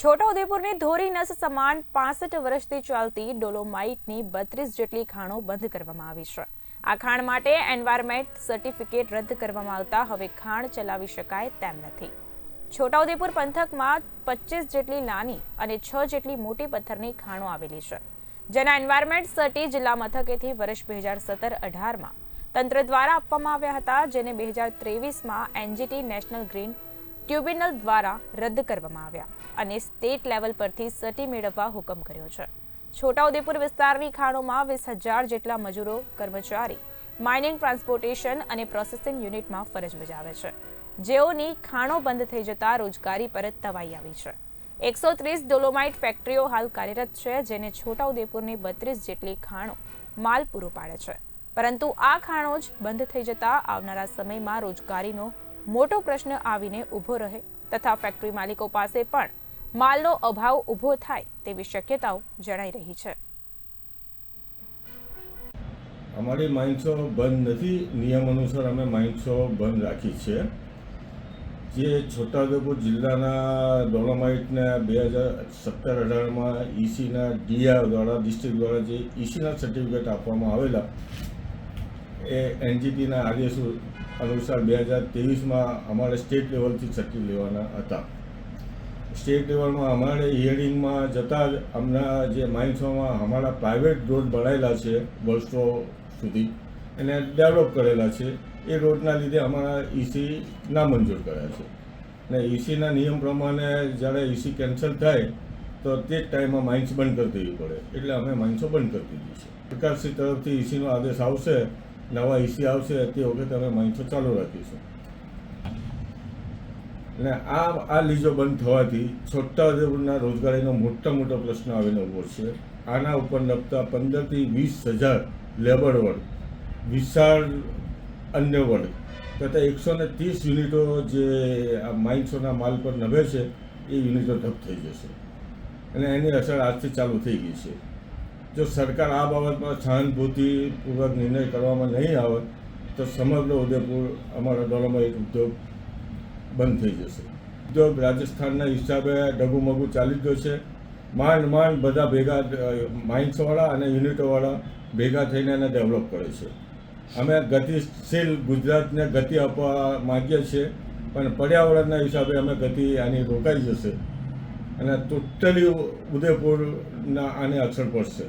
છોટાઉદેપુરની ધોરી નસ સમાન પાસઠ વર્ષથી ચાલતી ડોલોમાઇટની બત્રીસ જેટલી ખાણો બંધ કરવામાં આવી છે. આ ખાણ માટે એન્વાયરમેન્ટ સર્ટિફિકેટ રદ કરવામાં આવતા હવે ખાણ ચલાવી શકાય તેમ નથી. છોટાઉદેપુર પંથકમાં પચીસ જેટલી નાની અને છ જેટલી મોટી પથ્થરની ખાણો આવેલી છે. જેના એન્વાયરમેન્ટ સર્ટી જિલ્લા મથકેથી વર્ષ બે હજાર સત્તર અઢારમાં તંત્ર દ્વારા આપવામાં આવ્યા હતા, જેને બે હજાર ત્રેવીસમાં એનજીટી નેશનલ ગ્રીન ટ્યુબ્યુનલ દ્વારા રદ કરવામાં આવ્યા અને સ્ટેટ લેવલ પરથી સટી મેળવવા હુકમ કર્યો છે. છોટાઉદેપુર વિસ્તારની ખાણોમાં વીસ હજાર જેટલા મજૂરો, કર્મચારી માઇનિંગ ટ્રાન્સપોર્ટેશન અને પ્રોસેસિંગ યુનિટમાં ફરજ બજાવે છે. જેઓની ખાણો બંધ થઈ જતા રોજગારી પરત તવાઈ આવી છે. એકસો ત્રીસ ડોલોમાઇટ ફેક્ટરીઓ હાલ કાર્યરત છે, જેને છોટાઉદેપુરની બત્રીસ જેટલી ખાણો માલ પૂરો પાડે છે. પરંતુ આ ખાણો જ બંધ થઈ જતા આવનારા સમયમાં રોજગારીનો મોટો પ્રશ્ન આવીને ઊભો રહે તથા ફેક્ટરી માલિકો પાસે પણ માલનો અભાવ ઊભો થાય તેવી શક્યતાઓ જણાઈ રહી છે. અમારી માઇન્સો બંધ નથી. નિયમ અનુસાર અમે માઇન્સો બંધ રાખી છે. જે છોટાઉદેપુર જિલ્લાના ડોલોમાઇટને બે હજાર સત્તર અઢારમાં ઈસીના ડીઆર દ્વારા ડિસ્ટ્રિક્ટ દ્વારા જે ઈસીના સર્ટિફિકેટ આપવામાં આવેલા એ એનજીટીના આદેશ અનુસાર બે હજાર ત્રેવીસમાં અમારે સ્ટેટ લેવલથી છકી લેવાના હતા. સ્ટેટ લેવલમાં અમારે હિયરિંગમાં જતાં જ અમના જે માઇન્સોમાં અમારા પ્રાઇવેટ રોડ ભરાયેલા છે વર્ષો સુધી, એને ડેવલપ કરેલા છે. એ રોડના લીધે અમારા ઈસી નામંજૂર કર્યા છે. ને ઈસીના નિયમ પ્રમાણે જ્યારે ઈસી કેન્સલ થાય, તો તે જ ટાઈમમાં માઇન્સ બંધ કરી દેવી પડે. એટલે અમે માઇન્સો બંધ કરી દીધી છે. સરકારશ્રી તરફથી ઈસીનો આદેશ આવશે નવા ઈસી આવશે તે વખતે અમે માઇન્સો ચાલુ રાખીશું. અને આ આ લીજો બંધ થવાથી છોટાઉદેપુરના રોજગારીનો મોટા મોટો પ્રશ્ન આવીને ઊભો છે. આના ઉપર લગતા પંદરથી વીસ હજાર લેબર વર્ગ વિશાળ અન્ય વર્ગ તથા એકસો ને ત્રીસ યુનિટો જે આ માઇન્સોના માલ પર નભે છે, એ યુનિટો ઠપ થઈ જશે. અને એની અસર આજથી ચાલુ થઈ ગઈ છે. જો સરકાર આ બાબતમાં સહાનુભૂતિપૂર્વક નિર્ણય કરવામાં નહીં આવે, તો સમગ્ર ઉદયપુર અમારા ડોલોમાઇટ ઉદ્યોગ બંધ થઈ જશે. ઉદ્યોગ રાજસ્થાનના હિસાબે ડગુમગુ ચાલી ગયો છે. માંડ માંડ બધા ભેગા માઇન્સવાળા અને યુનિટોવાળા ભેગા થઈને એને ડેવલપ કરે છે. અમે ગતિશીલ ગુજરાતને ગતિ આપવા માગીએ છીએ, પણ પર્યાવરણના હિસાબે અમે ગતિ આની રોકાઈ જશે. અને ટોટલી ઉદયપુરના આને અસર પડશે.